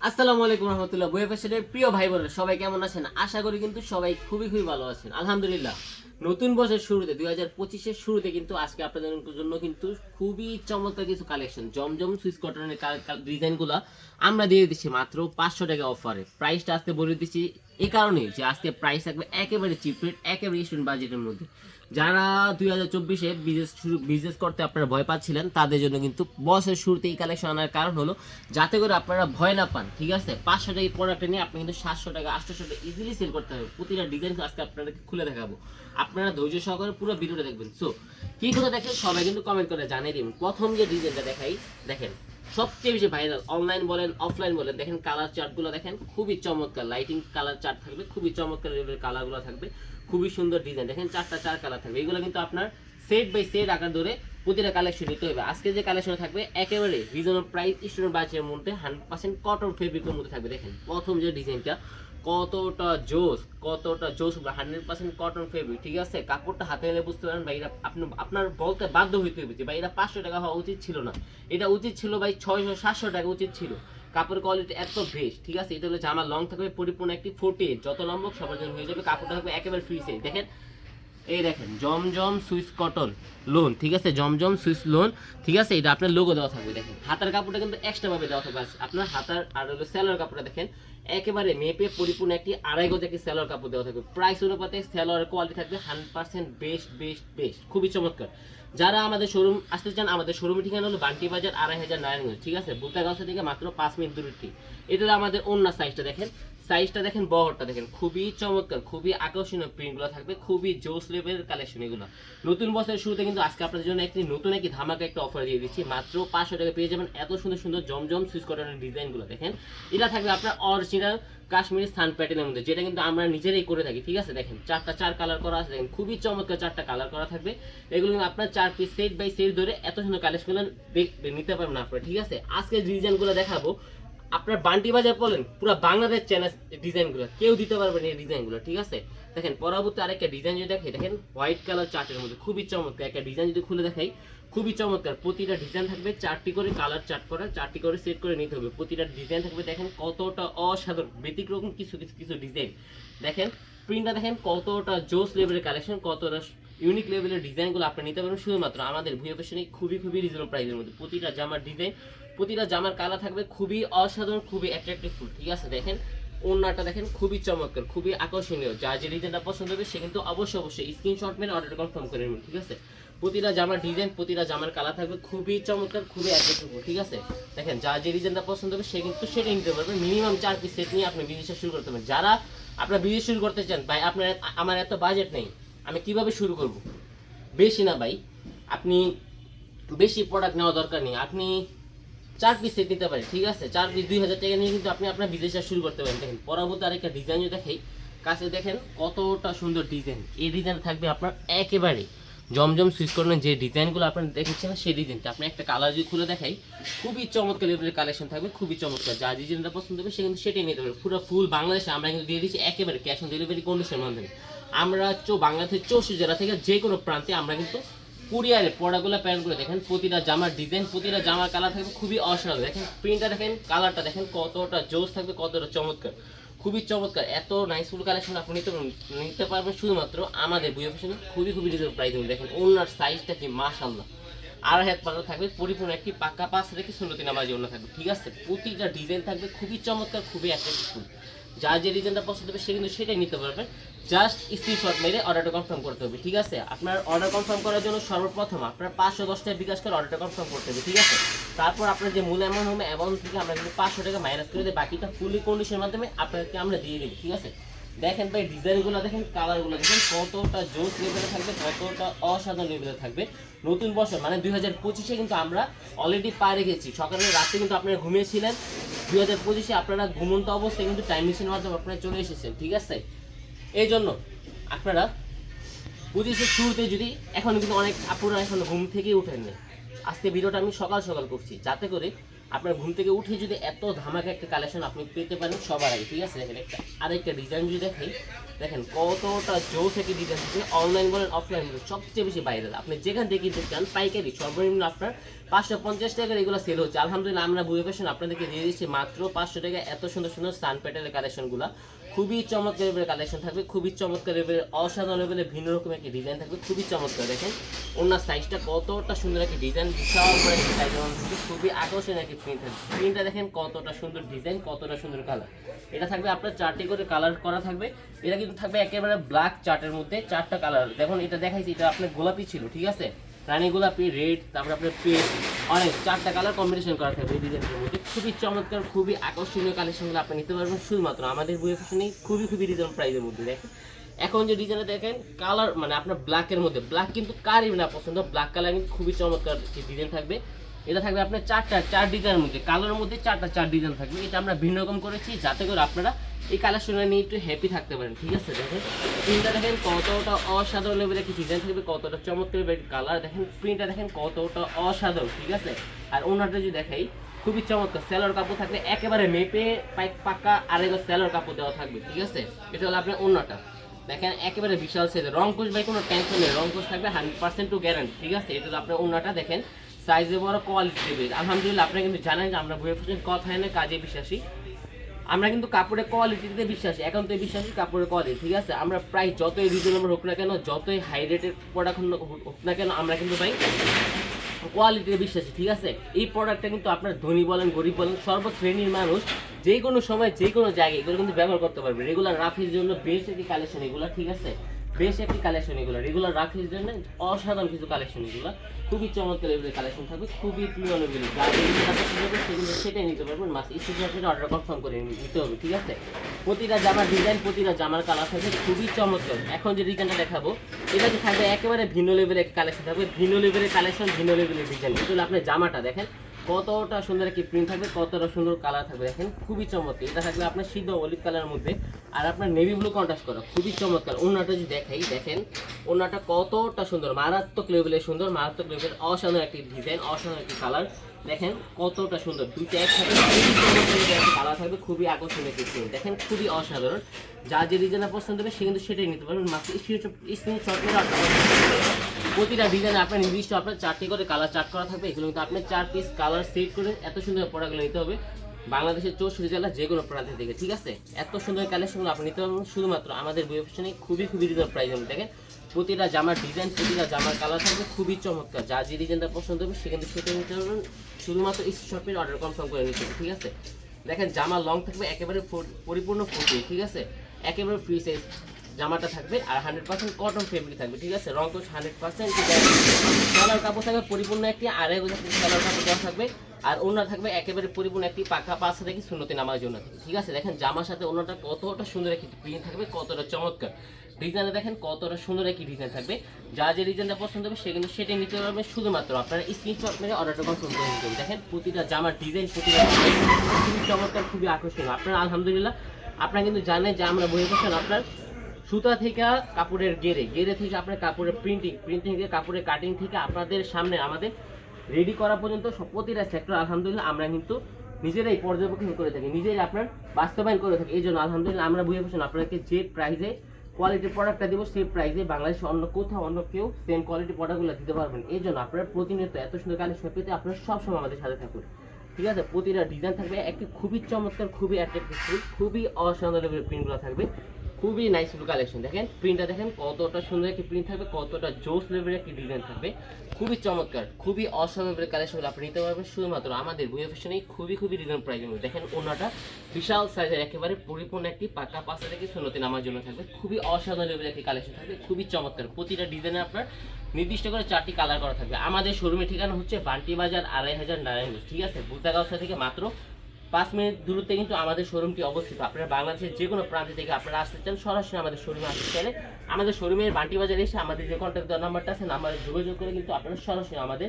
আসসালামু আলাইকুম রহমতুল্লাহ। বইয়ে ফ্যাশনের প্রিয় ভাই বোনেরা সবাই কেমন আছেন? আশা করি কিন্তু সবাই খুবই খুবই ভালো আছেন। আলহামদুলিল্লাহ, নতুন বছরের শুরুতে দুই হাজার পঁচিশের শুরুতে কিন্তু আজকে আপনাদের জন্য কিন্তু খুবই চমৎকার কিছু কালেকশন। জমজম সুইস কটনের ডিজাইনগুলো আমরা দিয়ে দিচ্ছি মাত্র পাঁচশো টাকা অফারে। প্রাইসটা আজকে বলে দিচ্ছি এই কারণে যে আজকে প্রাইস থাকবে একেবারে চিপ রেট, একেবারে স্টুডেন্ট বাজেটের মধ্যে। যারা দুই হাজার চব্বিশে বিজনেস শুরু বিজনেস করতে আপনারা ভয় পাচ্ছিলেন, তাদের জন্য কিন্তু বছরের শুরুতে এই কালেকশন আনার কারণ হলো যাতে করে আপনারা ভয় না পান, ঠিক আছে? পাঁচশো টাকা প্রোডাক্ট নিয়ে আপনি কিন্তু সাতশো টাকা, আটশোশো টাকা ইজিলি সেল করতে হবে প্রতিটা ডিজাইন আজকে আপনাদেরকে খুলে দেখাবো। আপনারা ধৈর্য সহকারে পুরো ভিডিওটা দেখবেন। সো কী কথা দেখেন? সবাই কিন্তু কমেন্ট করে জানিয়ে দিন। প্রথম যে ডিজাইনটা দেখাই, দেখেন, সবচেয়ে বেশি ভাইরাল অনলাইন বলেন অফলাইন বলেন, দেখেন কালার চার্টগুলো দেখেন, খুবই চমৎকার। লাইটিং কালার চার্ট থাকবে, খুবই চমৎকার কালারগুলো থাকবে। খুবই সুন্দর ডিজাইন দেখেন চারটা, চার কালার থাকবে। এগুলো কিন্তু আপনার সেট বাই সেট আকার ধরে প্রতিটা কালেকশন নিতে হবে। আজকে যে কালেকশন থাকবে, একেবারে রিজনেবল প্রাইস স্টুডেন্ট বাজেটের মধ্যে হান্ড্রেড পার্সেন্ট কটন ফেব্রিকের মধ্যে থাকবে। দেখেন, প্রথম যে ডিজাইনটা কতটা জোস কতটা জোস হান্ড্রেড পার্সেন্ট কটন ফেব্রিক ঠিক আছে? কাপড়টা হাতে এলে বুঝতে পারেন, ভাই এটা আপনি, আপনার বলতে বাধ্য হইতে হবে যে, ভাই এটা পাঁচশো টাকা হওয়া উচিত ছিল না। এটা উচিত ছিল, ভাই, ছয়শো, সাতশো টাকা উচিত ছিল। কাপড়ের কোয়ালিটি এত বেস্ট ঠিক আছে? এটা হলো জামা লং থাকবে, পরিপূর্ণ একটি ফোর্টি যত লম্বক সবার জন্য হয়ে যাবে, কাপড়টা থাকবে একেবারে ফ্রি সাইজ দেখেন এই দেখেন, জমজম সুইস কটন লোন ঠিক আছে? জমজম সুইস লোন ঠিক আছে? এটা আপনার লোগো দেওয়া থাকবে, দেখেন। হাতার কাপড়টা কিন্তু এক্সট্রা ভাবে দেওয়া থাকবে। আপনার হাতার আর হলো সেলোয়ার কাপড়টা দেখেন, একেবারে মেপে পরিপূর্ণ একটি আড়াই গজ একটি সেলোয়ার কাপড় দেওয়া থাকবে। প্রাইস অনুপাতে সেলোয়ারের কোয়ালিটি থাকবে hundred percent best best best খুবই চমৎকার। যারা আমাদের শোরুম আসতে চান, আমাদের শোরুমের ঠিকানা হলো বান্টি বাজার আড়াই হাজার নারায়ণগঞ্জ, ঠিক আছে? বুলতাগাছা থেকে মাত্র পাঁচ মিনিট দূরত্ব। এটা আমাদের অন্য সাইজটা দেখেন। সাইজটা দেখেন, বহরটা দেখেন। খুবই চমৎকার, খুবই আকর্ষণীয় প্রিন্টগুলো থাকবে, খুবই জোস লেভেলের কালেকশন এগুলো। নতুন বছরের শুরুতে কিন্তু আজকে আপনাদের জন্য একটি নতুন একটি ধামাকা একটা অফার দিয়ে দিচ্ছি। মাত্র পাঁচশো টাকা পেয়ে যাবেন এত সুন্দর সুন্দর জমজম সুইচ কটনের ডিজাইনগুলো, দেখেন। এটা থাকবে আপনার অরিজিনাল কাশ্মীরি স্থান প্যাটার্নের মধ্যে, যেটা কিন্তু আমরা নিজেরাই করে থাকি, ঠিক আছে? দেখেন, চারটা চার কালার করা আছে, দেখেন, খুবই চমৎকার চারটা কালার করা থাকবে। এগুলো কিন্তু আপনার চার পিস সেট বাই সেট ধরে এত সুন্দর কালেকশনগুলো নিতে পারবেন আপনারা, ঠিক আছে? আজকে ডিজাইনগুলো দেখাবো। আপনার বান্টি বাজার বলেন, পুরো বাংলাদেশ চ্যানেল ডিজাইনগুলো কেউ দিতে পারবেন এই ডিজাইনগুলো ঠিক আছে? দেখেন, পরবর্তী আরেকটা ডিজাইন যদি দেখে দেখেন হোয়াইট কালার চার্টের মধ্যে খুবই চমৎকার একটা ডিজাইন যদি খুলে দেখাই, খুবই চমৎকার। প্রতিটা ডিজাইন থাকবে চারটি করে কালার চার্ট করা, চারটি করে সেট করে নিতে হবে। প্রতিটা ডিজাইন থাকবে, দেখেন, কতটা অসাধারণ, ব্যতিক্রম কিছু কিছু কিছু ডিজাইন দেখেন প্রিন্টটা দেখেন, কতটা জোস লেভেলের কালেকশন কতটা ইউনিক লেভেলের ডিজাইনগুলো আপনি নিতে পারবেন। শুধুমাত্র আমাদের ভুয়ে ফ্যাশনে খুবই খুবই রিজনেবল প্রাইসের মধ্যে। প্রতিটা জামার ডিজাইন প্রতিটা জামার কালার থাকবে খুবই অসাধারণ, খুবই অ্যাট্রাকটিভ ফুল, ঠিক আছে? দেখেন, ওড়নাটা দেখেন খুবই চমৎকার, খুবই আকর্ষণীয়। যার যে ডিজাইনটা পছন্দ হবে, সে কিন্তু অবশ্যই অবশ্যই স্ক্রিনশট মেরে অর্ডার কনফার্ম করে নেবেন ঠিক আছে? প্রতিটা জামার ডিজাইন প্রতিটা জামার কালার থাকবে খুবই চমৎকার, খুবই অ্যাট্রাকটিভ ঠিক আছে? দেখেন, যার যে ডিজাইনটা পছন্দ হবে, সে কিন্তু সেটা নিতে পারবে। মিনিমাম চার পিস সেট নিয়ে আপনি বিজনেসটা শুরু করতে পারবেন যারা আপনার বিজনেস শুরু করতে চান, ভাই, আপনার আমার এত বাজেট নেই, আমি কীভাবে শুরু করব? বেশি না, ভাই। আপনি বেশি প্রোডাক্ট নেওয়া দরকার নেই। আপনি চার পিস সেট নিতে পারেন ঠিক আছে? চার পিস দুই হাজার টাকা নিয়ে কিন্তু আপনি আপনার বিজনেসটা শুরু করতে পারেন। দেখেন, পরবর্তী আরেকটা ডিজাইনও দেখাই। কাছে দেখেন কতটা সুন্দর ডিজাইন এই ডিজাইন থাকবে আপনার একেবারে জমজম সুইচ করানোর যে ডিজাইনগুলো আপনার দেখেছেন, সেই ডিজাইনটা আপনি একটা কালার যদি খুলে দেখাই, খুবই চমৎকার কালেকশন থাকবে, খুবই চমৎকার। যা ডিজাইনটা পছন্দ হবে সে কিন্তু সেটাই নিতে পারবে পুরো ফুল বাংলাদেশে আমরা কিন্তু দিয়ে দিচ্ছি একেবারে ক্যাশ অন ডেলিভারি কন্ডিশনের মাধ্যমে। আমরা চো বাংলাদেশের চৌষট্টি জেলা থেকে যে কোনো প্রান্তে আমরা কিন্তু কুরিয়ারে পড়াগুলো প্যান্টগুলো দেখেন, প্রতিটা জামার ডিজাইন প্রতিটা জামার কালার থাকবে খুবই অসাধারণ। দেখেন প্রিন্টটা দেখেন কালারটা দেখেন, কতটা জোস থাকবে, কতটা চমৎকার। খুবই চমৎকার, এত নাইসফুল কালেকশন আপনি নিতে নিতে পারবেন শুধুমাত্র আমাদের বুয়ে ফ্যাশনে খুবই খুবই রিজনেবল প্রাইস দেখেন, ওনার সাইজটা কি মাশাল্লাহ আর হাত পাতা থাকবে, পরিপূর্ণ একটি পাক্কা পাশ রেখে সুন্নতি নামাজি অন্য থাকবে, ঠিক আছে? প্রতিটা ডিজাইন থাকবে, খুবই চমৎকার, খুবই অ্যাট্রাকটিভ যার যে রিজনটা পছন্দ হবে সে কিন্তু সেটাই নিতে পারবেন জাস্ট স্ক্রিনশট মেরে অর্ডারটা কনফার্ম করতে হবে, ঠিক আছে? আপনার অর্ডার কনফার্ম করার জন্য সর্বপ্রথম আপনার পাঁচশো দশ টাকা বিকাশ করে অর্ডারটা কনফার্ম করতে হবে, ঠিক আছে? তারপর আপনার যে মূল অ্যামাউন্ট হবে অ্যামাউন্ট থেকে আমরা কিন্তু পাঁচশো টাকা মাইনাস করে দিই বাকিটা ফুলি কন্ডিশনের মাধ্যমে আপনাকে আমরা দিয়ে দিই ঠিক আছে? দেখেন ভাই ডিজাইনগুলো দেখেন কালারগুলো দেখেন কতটা জোস লেভেলে থাকবে, কতটা অসাধারণ লেভেলে থাকবে। নতুন বছর মানে দুই হাজার পঁচিশে কিন্তু আমরা অলরেডি পা রেখেছি। সকালে রাতে কিন্তু আপনারা ঘুমিয়েছিলেন। দুই হাজার পঁচিশে আপনারা ঘুমন্ত অবস্থায় কিন্তু টাইম মেশিনের মাধ্যমে আপনারা চলে এসেছেন, ঠিক আছে? এই জন্য আপনারা পঁচিশের শুরুতে যদি এখন কিন্তু অনেক আপুরা এখন ঘুম থেকেই উঠেন না আজকে ভিডিওটা আমি সকাল সকাল করছি, যাতে করে আপনার ঘুম থেকে উঠে যদি এত ধামাকা একটা কালেকশন আপনি পেতে পারেন সবার আগে, ঠিক আছে? দেখেন একটা আরেকটা ডিজাইন যদি দেখেন দেখেন কতটা জো থেকে ডিজাইন দিচ্ছে অনলাইন বলেন অফলাইন বলেন, সবচেয়ে বেশি বাইরে আপনি যেখান থেকে কিনতে চান, পাইকারি, সর্বনিম্ন আপনার পাঁচশো পঞ্চাশ টাকার এগুলো সেল হচ্ছে। আলহামদুলিল্লাহ, আমরা বুঝে ফ্যাশন আপনাদেরকে দিয়ে দিচ্ছি মাত্র পাঁচশো টাকা। এত সুন্দর সুন্দর সান প্যাটেলের কালেকশনগুলো খুবই চমৎকার লেভেলের কালেকশন থাকবে, খুবই চমৎকার লেভেলের অসাধারণ লেভেলের ভিন্ন রকমের একটি ডিজাইন থাকবে, খুবই চমৎকার দেখেন। ওনার সাইজটা কতটা সুন্দর একটি ডিজাইন বিশাল করে একটি সাইজ খুবই আকর্ষণীয় একটি প্রিন্ট থাকবে। প্রিন্টটা দেখেন কতটা সুন্দর ডিজাইন কতটা সুন্দর কালার এটা থাকবে আপনার চারটি করে কালার করা থাকবে। এটা কিন্তু থাকবে একেবারে ব্ল্যাক চার্টের মধ্যে চারটা কালার দেখুন, এটা দেখাইছি, এটা আপনার গোলাপি ছিল, ঠিক আছে? রানী গোলাপি রেড তারপরে আপনার পেট অনেক চারটা কালার কম্বিনেশন করা থাকবে এই মধ্যে। খুবই চমৎকার, খুবই আকর্ষণীয় কালেকশনগুলো আপনি নিতে পারবেন শুধুমাত্র আমাদের বইয়ের ফ্যাশনে খুবই খুবই রিজনেবল প্রাইসের মধ্যে, দেখেন। এখন যে ডিজাইনে দেখেন কালার মানে আপনার ব্ল্যাকের মধ্যে ব্ল্যাক কিন্তু কারই না পছন্দ ব্ল্যাক কালার কিন্তু খুবই চমৎকার ডিজাইন থাকবে। এটা থাকবে আপনার চারটা, চার ডিজাইনের মধ্যে। কালোর মধ্যে চারটা, চার ডিজাইন থাকবে। এটা আমরা ভিন্ন রকম করেছি, যাতে করে আপনারা এই কালেকশনে নিয়ে একটু হ্যাপি থাকতে পারেন, ঠিক আছে? দেখেন প্রিন্টটা দেখেন কতটা অসাধারণ লেভেলের একটি ডিজাইন থাকবে, কতটা চমৎকার কালার দেখেন প্রিন্টটা দেখেন কতটা অসাধারণ, ঠিক আছে? আর ওনারটা যদি দেখাই, খুবই চমৎকার। সেলর কাপড় থাকবে একেবারে মেপে পাকা আরেকবার সেলর কাপড় দেওয়া থাকবে, ঠিক আছে? এটা হলো আপনার অন্যটা। দেখেন, একেবারে বিশাল সাইজ রং কোষ ভাই, কোনো টেনশন নেই। রং কোষ থাকবে হান্ড্রেড পার্সেন্ট টু গ্যারান্টি ঠিক আছে? এটা হলো আপনার অন্যটা, দেখেন। সাইজে বড় কোয়ালিটি দেবে আলহামদুলিল্লাহ, আপনারা কিন্তু জানেন যে আমরা বইয়ের ফসল কথায় না, কাজে বিশ্বাসী। আমরা কিন্তু কাপড়ের কোয়ালিটিতে বিশ্বাসী। এখন তো বিশ্বাসী কাপড়ের কোয়ালিটি ঠিক আছে? আমরা প্রায় যতই রিজনেবল হোক না কেন, যতই হাই রেটের প্রোডাক্ট হোক না কেন, আমরা কিন্তু ভাই কোয়ালিটিতে বিশ্বাসী, ঠিক আছে? এই প্রোডাক্টটা কিন্তু আপনার ধনী বলেন, গরিব বলেন, সর্বশ্রেণীর মানুষ যে কোনো সময় যে কোনো জায়গায় এগুলো কিন্তু ব্যবহার করতে পারবে। রেগুলার রাফির জন্য বেশ একটি কালেকশন এগুলো, ঠিক আছে? বেশ একটি কালেকশন এগুলো। রেগুলার রাফির জন্য অসাধারণ কিছু কালেকশন এগুলো। খুবই চমৎকার এগুলো কালেকশন থাকবে, খুবই প্রিয় পছন্দ সেগুলো সেটাই নিতে পারবেন। মাস স্টেশন অর্ডার কনফার্ম করে নিতে হবে, ঠিক আছে? প্রতিটা জামার ডিজাইন প্রতিটা জামার কালার থাকবে, খুবই চমৎকার। এখন যে ডিজাইনটা দেখাবো, এটা যে থাকবে একেবারে ভিন্ন লেভেলের কালেকশন থাকবে ভিন্ন লেভেলের কালেকশন ভিন্ন লেভেলের ডিজাইন এগুলো আপনার জামাটা দেখেন কতটা সুন্দর একটি প্রিন্ট থাকবে, কতটা সুন্দর কালার থাকবে দেখেন, খুবই চমৎকার। এটা থাকবে আপনার সিদ্ধ অলিভ কালারের মধ্যে আর আপনার নেভি ব্লু কন্ট্রাস্ট করা, খুবই চমৎকার। ওনাটা যদি দেখাই, দেখেন ওনাটা কতটা সুন্দর, মারাত্মক লেভেলের সুন্দর, মারাত্মক লেভেলের অসাধারণ একটি ডিজাইন অসাধারণ একটি কালার দেখেন, কতটা সুন্দর, দুইটা একসাথে কালার থাকবে, খুবই আকর্ষণীয় একটি প্রিন্ট দেখেন, খুবই অসাধারণ। যা যে ডিজাইন পছন্দ হবে সে কিন্তু সেটাই নিতে পারবেন মাত্র স্ক্রিনশট মেরে অর্ডার প্রতিটা ডিজাইনে আপনার নির্দিষ্ট আপনার চারটি করে কালার চার্ট করা থাকবে। এগুলো কিন্তু আপনার চার পিস কালার সেট করে এত সুন্দর প্রোডাক্টগুলো নিতে হবে। বাংলাদেশের চৌষট্টি জেলা যে কোনো প্রান্ত থেকে ঠিক আছে? এত সুন্দর কালেকশনগুলো আপনি নিতে পারবেন। শুধুমাত্র আমাদের বই অপশনে খুবই খুবই রিজনেবল প্রাইস আমি দেখেন? প্রতিটা জামার ডিজাইন প্রতিটা জামার কালার থাকবে। খুবই চমৎকার। যা যে ডিজাইনটা পছন্দ হবে, সে কিন্তু সেটা নিতে পারবেন শুধুমাত্র স্ক্রিনশট মেরে অর্ডার কনফার্ম করে নিতে হবে, ঠিক আছে? দেখেন জামা লং থাকবে একেবারে পরিপূর্ণ ফুটে ঠিক আছে? একেবারে ফ্রি সাইজ জামাটা থাকবে আর হান্ড্রেড পার্সেন্ট কটন ফেব্রিক থাকবে, ঠিক আছে? রং কোচ হান্ড্রেড পার্সেন্ট কালার কাপড় থাকবে, পরিপূর্ণ একটি আড়াই বছর কালার কাপড় থাকবে। আর ওনার থাকবে একেবারে পরিপূর্ণ একটি পাকা পাঁচ থেকে শূন্যতে নামার জন্য ঠিক আছে? দেখেন, জামার সাথে ওনাটা কতটা সুন্দর একটি প্রিন্ট থাকবে, কতটা চমৎকার। ডিজাইনে দেখেন, কতটা সুন্দর একটি ডিজাইন থাকবে। যা যে ডিজাইনটা পছন্দ হবে, সে কিন্তু সেটাই নিতে পারবেন শুধুমাত্র আপনারা স্ক্রিনশট মেরে অর্ডারটা কনফার্ম করে নিতে দেখেন, প্রতিটা জামার ডিজাইন প্রতিটা খুবই চমৎকার, খুবই আকর্ষণীয়। আপনারা, আলহামদুলিল্লাহ, আপনারা কিন্তু জানেন যে আমরা বই বসেন আপনার সুতা থেকে কাপড়ের গেরে গেরে থেকে আপনার কাপড়ের প্রিন্টিং প্রিন্টিং থেকে কাপড়ের কাটিং থেকে আপনাদের সামনে আমাদের রেডি করা পর্যন্ত প্রতিটা সেক্টর আলহামদুলিল্লাহ আমরা কিন্তু নিজেরাই পর্যবেক্ষণ করে থাকি, নিজেরাই আপনার বাস্তবায়ন করে থাকি। এই জন্য আলহামদুলিল্লাহ আমরা বুঝে বসেন আপনাকে যে প্রাইজে কোয়ালিটির প্রোডাক্টটা দেবো, সেই প্রাইসে বাংলাদেশে অন্য কোথাও অন্য কেউ সেম কোয়ালিটি প্রোডাক্টগুলো দিতে পারবেন। এই জন্য আপনারা প্রতিনিয়ত এত সুন্দর কালেকশন পেতে আপনারা সবসময় আমাদের সাথে থাকুন। ঠিক আছে? প্রতিটা ডিজাইন থাকবে একটি খুবই চমৎকার, খুবই অ্যাট্রাক্টিভ খুবই অসাধারণ প্রিন্টগুলো থাকবে। খুবই নাইস কালেকশন দেখেন প্রিন্টটা দেখেন কতটা সুন্দর একটি প্রিন্ট থাকবে, কতটা জোস লেভেলের একটি ডিজাইন থাকবে। খুবই চমৎকার, খুবই অসাধারণ কালেকশন আপনি নিতে পারবেন। শুধুমাত্র আমাদের বইয়ের ফ্যাশনেই খুবই খুবই রিজনেবল প্রাইস দেখেন, ওনাটা বিশাল সাইজের একেবারে পরিপূর্ণ একটি পাকা পাশা থেকে শূন্যতে নামার জন্য থাকবে। খুবই অসাধারণ লেভেলের একটি কালেকশন থাকবে, খুবই চমৎকার। প্রতিটা ডিজাইনে আপনার নির্দিষ্ট করে চারটি কালার করা থাকবে। আমাদের শোরুমের ঠিকানা হচ্ছে বান্টি বাজার আড়াই হাজার নারায়ণগঞ্জ। ঠিক আছে বুলতাগাঁওসা থেকে মাত্র পাঁচ মিনিট দূরত্বে কিন্তু আমাদের শোরুমটি অবস্থিত। আপনারা বাংলাদেশের যে কোনো প্রান্ত থেকে আপনারা আসতে চান, সরাসরি আমাদের শোরুমে আসতে চাইলে আমাদের শোরুমের বান্টি বাজারে এসে আমাদের যে কন্ট্যাক্ট দেওয়ার নাম্বারটা আছে, নাম্বারে যোগাযোগ করে কিন্তু আপনারা সরাসরি আমাদের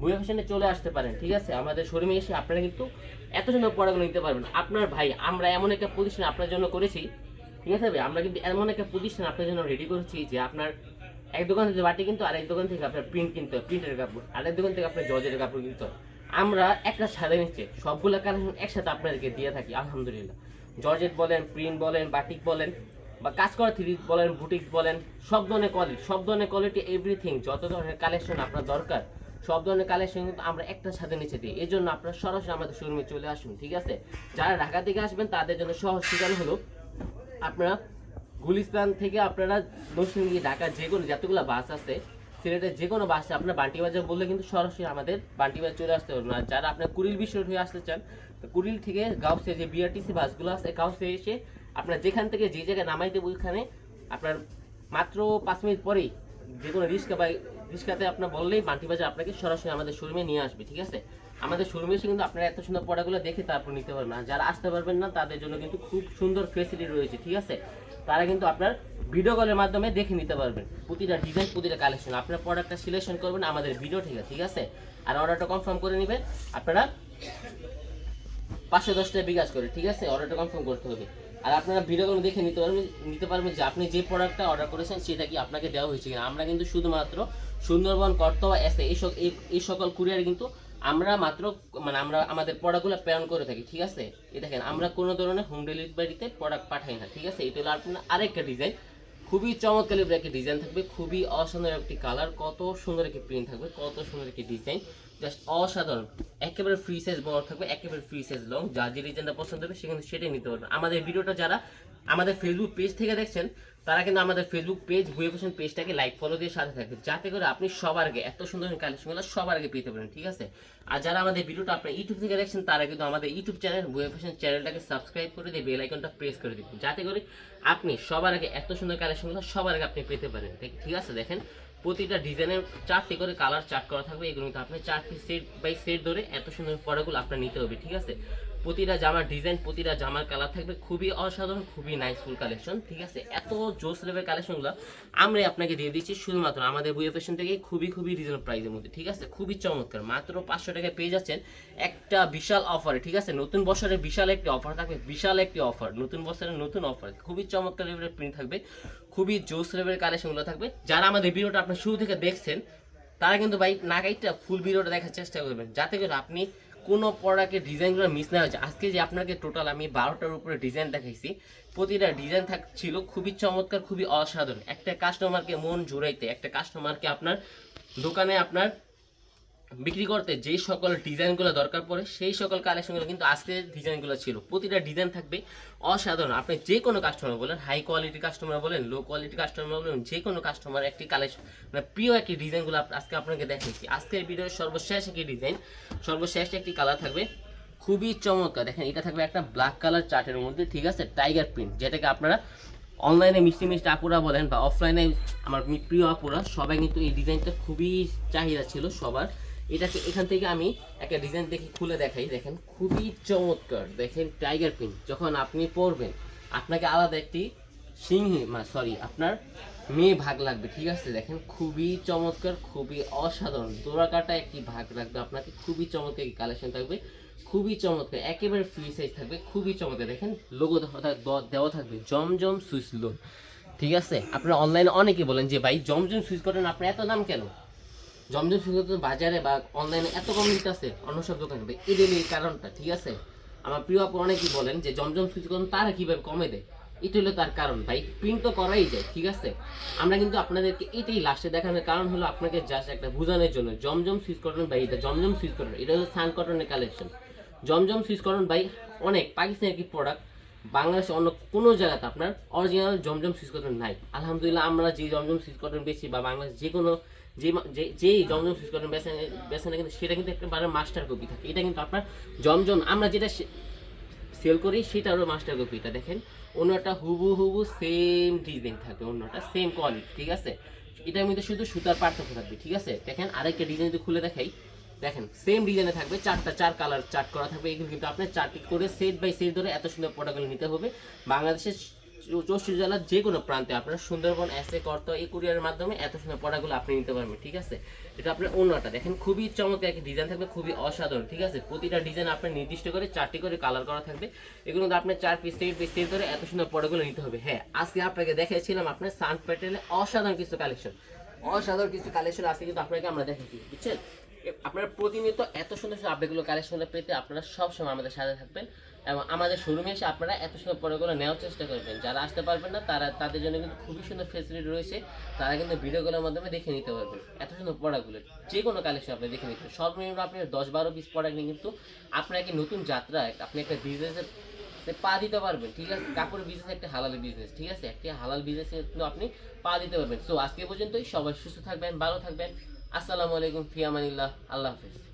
বইয়ের ফ্যাশনে চলে আসতে পারেন, ঠিক আছে? আমাদের শোরুমে এসে আপনারা কিন্তু এত সুন্দর পড়াগুলো নিতে পারবেন। আপনার ভাই, আমরা এমন একটা প্রতিষ্ঠান আপনার জন্য করেছি, ঠিক আছে ভাই? আমরা কিন্তু এমন একটা প্রতিষ্ঠান আপনার জন্য রেডি করেছি যে আপনার এক দোকান থেকে বাটি কিন্তু আরেক দোকান থেকে আপনার প্রিন্ট কিনতে হয় প্রিন্টের কাপড়, আরেক দোকান থেকে আপনার জজের কাপড় কিনতে হয়। আমরা একটা ছাদের নিচে, সবগুলো কালেকশন একসাথে আপনাদেরকে দিয়ে থাকি, আলহামদুলিল্লাহ। জর্জেট বলেন, প্রিন্ট বলেন, বাটিক বলেন, বা কাজ করা থ্রি বলেন বুটিক্স বলেন, সব ধরনের কোয়ালিটি সব ধরনের কোয়ালিটি এভরিথিং যত ধরনের কালেকশন আপনার দরকার, সব ধরনের কালেকশন কিন্তু আমরা একটা ছাদের নিচে দিই। এই জন্য আপনারা সরাসরি আমাদের শোরুমে চলে আসুন, ঠিক আছে? যারা ঢাকা থেকে আসবেন, তাদের জন্য সহজ ঠিকানা হলো, আপনারা গুলিস্তান থেকে আপনারা নরসিংদী ঢাকা যে কোনো যতগুলো বাস আছে সিলেটের যে কোনো বাসে আপনার বান্টি বাজার বললে কিন্তু সরাসরি আমাদের বান্টি বাজার চলে আসতে পারবেন আর যারা আপনার কুড়িল বিশ্ব হয়ে আসতে চান কুড়িল থেকে গাউসে যে বিআরটিসি বাসগুলো আছে, গাউসে এসে আপনার যেখান থেকে যে জায়গায় নামাই দেবো ওইখানে আপনার মাত্র পাঁচ মিনিট পরেই যে কোনো রিক্সা বা রিক্সাতে আপনার বললেই বান্টি বাজার আপনাকে সরাসরি আমাদের শোরুমে নিয়ে আসবে, ঠিক আছে? আমাদের শোরুমে এসে কিন্তু আপনারা এত সুন্দর পড়াগুলো দেখে তারপর নিতে পারবেন। আর যারা আসতে পারবেন না, তাদের জন্য কিন্তু খুব সুন্দর ফেসিলিটি রয়েছে, ঠিক আছে? তারা কিন্তু আপনার ভিডিও কলের মাধ্যমে দেখে নিতে পারবেন। প্রতিটা ডিজাইন প্রতিটা কালেকশন আপনার প্রোডাক্টটা সিলেকশন করবেন আমাদের ভিডিও ঠিক আছে? ঠিক আছে? আর অর্ডারটা কনফার্ম করে নেবেন। আপনারা পাঁচশো দশ টাকা বিকাশ করে ঠিক আছে? অর্ডারটা কনফার্ম করতে হবে। আর আপনারা ভিডিওগুলো দেখে নিতে পারবেন নিতে পারবেন যে আপনি যে প্রোডাক্টটা অর্ডার করেছেন, সেটা কি আপনাকে দেওয়া হয়েছে কিনা। আমরা কিন্তু শুধুমাত্র সুন্দরবন, কর্তবা এসে এই এই- সকল কুরিয়ার কিন্তু আমরা মাত্র মানে আমরা আমাদের প্রোডাক্টগুলো প্রেরণ করে থাকি, ঠিক আছে? এই দেখেন, আমরা কোনো ধরনের হোম ডেলিভারিতে প্রোডাক্ট পাঠাই না, ঠিক আছে? এটা হলো আপনার আরেকটা ডিজাইন খুবই চমৎকার একটা ডিজাইন থাকবে, খুবই অসাধারণ একটি কালার কত সুন্দর একটি প্রিন্ট থাকবে, কত সুন্দর একটি ডিজাইন জাস্ট অসাধারণ। একেবারে ফ্রি সাইজ বড় থাকবে, একেবারে ফ্রি সাইজ লং যা যে ডিজাইনটা পছন্দ হবে, সেখানে সেটাই নিতে পারবেন আমাদের ভিডিওটা যারা আমাদের ফেসবুক পেজ থেকে দেখছেন, তারা কিন্তু আমাদের ফেসবুক পেজ ভুয়ে ফ্যাশন পেজটাকে লাইক ফলো দিয়ে সাথে থাকবে যাতে করে আপনি সবার আগে, এত সুন্দর কালেকশনগুলো সবার আগে পেতে পারেন, ঠিক আছে? আর যারা আমাদের ভিডিওটা আপনার ইউটিউব থেকে দেখছেন, তারা কিন্তু আমাদের ইউটিউব চ্যানেল ভুয়ে ফ্যাশন চ্যানেলটাকে সাবস্ক্রাইব করে দিয়ে বেল আইকনটা প্রেস করে দিবেন। যাতে করে আপনি সবার আগে এত সুন্দর কালেকশনগুলো সবার আগে আপনি পেতে পারেন ঠিক- ঠিক আছে? দেখেন প্রতিটা ডিজাইনের চারটি করে কালার চার্ট করা থাকবে। এগুলো কিন্তু আপনি চারটি সেট বাই সেট ধরে এত সুন্দর পড়াগুলো আপনার নিতে হবে, ঠিক আছে? প্রতিটা জামার ডিজাইন প্রতিটা জামার কালার থাকবে। খুবই অসাধারণ, খুবই নাইসফুল কালেকশন ঠিক আছে? এত জোস লেভেল কালেকশনগুলো আমরা আপনাকে দিয়ে দিচ্ছি শুধুমাত্র আমাদের বইয়ের ফ্যাশন থেকে খুবই খুবই রিজনেবল প্রাইসের মধ্যে, ঠিক আছে? খুবই চমৎকার। মাত্র পাঁচশো টাকায় পেয়ে যাচ্ছেন একটা বিশাল অফারে ঠিক আছে? নতুন বছরে বিশাল একটি অফার থাকবে, বিশাল একটি অফার নতুন বছরের নতুন অফার খুবই চমৎকার লেভেলের প্রিন্ট থাকবে, খুবই জোস লেভেলের কালেকশনগুলো থাকবে। যারা আমাদের ভিডিওটা আপনার শুরু থেকে দেখছেন, তারা কিন্তু ভাই নাগাইটা ফুল ভিডিওটা দেখার চেষ্টা করবেন, যাতে করে আপনি কোনো প্রোডাক্টের ডিজাইনগুলো মিস না হয়েছে। আজকে যে আপনাকে টোটাল আমি বারোটার উপরে ডিজাইন দেখাইছি, প্রতিটা ডিজাইন থাকছিল খুবই চমৎকার, খুবই অসাধারণ। একটা কাস্টমারকে মন জুড়াইতে, একটা কাস্টমারকে আপনার দোকানে আপনার বিক্রি করতে যেই সকল ডিজাইনগুলো দরকার পড়ে, সেই সকল কালেকশনগুলো কিন্তু আজকের ডিজাইনগুলো ছিল। প্রতিটা ডিজাইন থাকবে অসাধারণ। আপনি যে কোনো কাস্টমার বলেন হাই কোয়ালিটি কাস্টমার বলেন লো কোয়ালিটি কাস্টমার বলেন যে কোনো কাস্টমার একটি কালেকশন মানে প্রিয় একটি ডিজাইনগুলো আজকে আপনাকে দেখাচ্ছি। আজকের ভিডিওর সর্বশেষ একটি ডিজাইন, সর্বশেষ একটি কালার থাকবে খুবই চমৎকার। দেখেন, এটা থাকবে একটা ব্ল্যাক কালার চার্টের মধ্যে, ঠিক আছে? টাইগার প্রিন্ট যেটাকে আপনারা অনলাইনে মিষ্টি মিষ্টি আপুরা বলেন বা অফলাইনে আমার প্রিয় আপুরা, সবাই কিন্তু এই ডিজাইনটা খুবই চাহিদা ছিল সবার। এটাকে এখান থেকে আমি একটা ডিজাইন দেখে খুলে দেখাই। দেখেন, খুবই চমৎকার। দেখেন টাইগার প্রিন্ট যখন আপনি পরবেন, আপনাকে আলাদা একটি সিংহী সরি আপনার মেয়ে ভাগ লাগবে, ঠিক আছে? দেখেন, খুবই চমৎকার, খুবই অসাধারণ। দোড়াকাটা একটি ভাগ লাগবে আপনাকে, খুবই চমৎকার একটি কালেকশন থাকবে, খুবই চমৎকার, একেবারে ফ্রি সাইজ থাকবে, খুবই চমৎকার। দেখেন লোগো দেওয়া থাকবে, জমজম সুইচ লোন ঠিক আছে? আপনারা অনলাইনে অনেকে বলেন যে, ভাই, জমজম সুইচ করেন আপনার এত দাম কেন? জমজম সুইচ বাজারে বা অনলাইনে এত কম আছে, অন্য সব দোকানে। ভাই এদের এই কারণটা, ঠিক আছে? আমার প্রিয় আপু অনেকেই বলেন যে জমজম করেন তারা কীভাবে কমে দেয়? এটা হলো তার কারণ। ভাই প্রিন্ট তো করাই যায়, ঠিক আছে? আমরা কিন্তু আপনাদেরকে এটাই লাস্টে দেখানোর কারণ হলো আপনাকে জাস্ট একটা বোঝানোর জন্য। জমজম সুইচ কটন ভাই, এটা জমজম সুইচ কটন এটা হলো সান কটনের কালেকশন জমজম সুইচ কটন ভাই, অনেক পাকিস্তানের কি প্রোডাক্ট বাংলাদেশে অন্য কোনো জায়গাতে আপনার অরিজিনাল জমজম সুইচ কটন নাই। আলহামদুলিল্লাহ, আমরা যে জমজম সুইচ কটন বেশি বা বাংলাদেশ যে কোনো যে যেই জমজম সুইচ কটন বেছে বেছে না কিন্তু সেটা কিন্তু একেবারে মাস্টার কপি থাকে। এটা কিন্তু আপনার জমজম, আমরা যেটা সেল করি সেটারও মাস্টার কপি এটা দেখেন। অন্যটা হুবু হুবু সেম ডিজাইন থাকবে, অন্যটা সেম কোয়ালিটি ঠিক আছে? এটার মধ্যে শুধু সুতার পার্থক্য থাকবে, ঠিক আছে? দেখেন, আরেকটা ডিজাইন যদি খুলে দেখাই, দেখেন সেম ডিজাইনে থাকবে, চারটা, চার কালার চার্ট করা থাকবে। এগুলো কিন্তু আপনার চারটি করে সেট বাই সেট ধরে এত সুন্দর প্রোডাক্টগুলো নিতে হবে। বাংলাদেশের চৌষট্টি জেলার যে কোনো প্রান্তে আপনার সুন্দরবন, এসে কর্ত, এই কুরিয়ারের মাধ্যমে এত সুন্দর পড়াগুলো আপনি নিতে পারবেন, ঠিক আছে? এটা আপনার অন্যটা দেখেন, খুবই চমৎকার একটা ডিজাইন থাকবে, খুবই অসাধারণ, ঠিক আছে? প্রতিটা ডিজাইন আপনার নির্দিষ্ট করে চারটি করে কালার করা থাকবে, এগুলো আপনার চার পিস সেট পিস সেট ধরে এত সুন্দর পড়াগুলো নিতে হবে। হ্যাঁ আজকে আপনাকে দেখিয়েছিলাম আপনার সান প্যাটেলে অসাধারণ কিছু কালেকশন অসাধারণ কিছু কালেকশন আছে কিন্তু আপনাকে আমরা দেখেছি বুঝছেন? আপনারা প্রতিনিয়ত এত সুন্দর সুন্দর আপডেটগুলো কালেকশনগুলো পেতে আপনারা সবসময় আমাদের সাথে থাকবেন এবং আমাদের শোরুমে এসে আপনারা এত সুন্দর প্রোডাক্টগুলো নেওয়ার চেষ্টা করবেন। যারা আসতে পারবেন না, তারা, তাদের জন্য কিন্তু খুবই সুন্দর ফেসিলিটি রয়েছে। তারা কিন্তু ভিডিওগুলোর মাধ্যমে দেখে নিতে পারবেন। এত সুন্দর প্রোডাক্টগুলো যে কোনো কালেকশন আপনি দেখে নিতে সর্বনিম্ন আপনি দশ বারো পিস প্রোডাক্ট নিয়ে কিন্তু আপনার নতুন যাত্রা আপনি একটা বিজনেসের পা দিতে পারবেন, ঠিক আছে? কাপড় বিজনেস একটা হালাল বিজনেস ঠিক আছে? একটি হালাল বিজনেসে কিন্তু আপনি পা দিতে পারবেন। সো আজকে পর্যন্তই। সবাই সুস্থ থাকবেন, ভালো থাকবেন। আসসালামু আলাইকুম ফিয়ামানিল্লাহ আল্লাহ হাফেজ।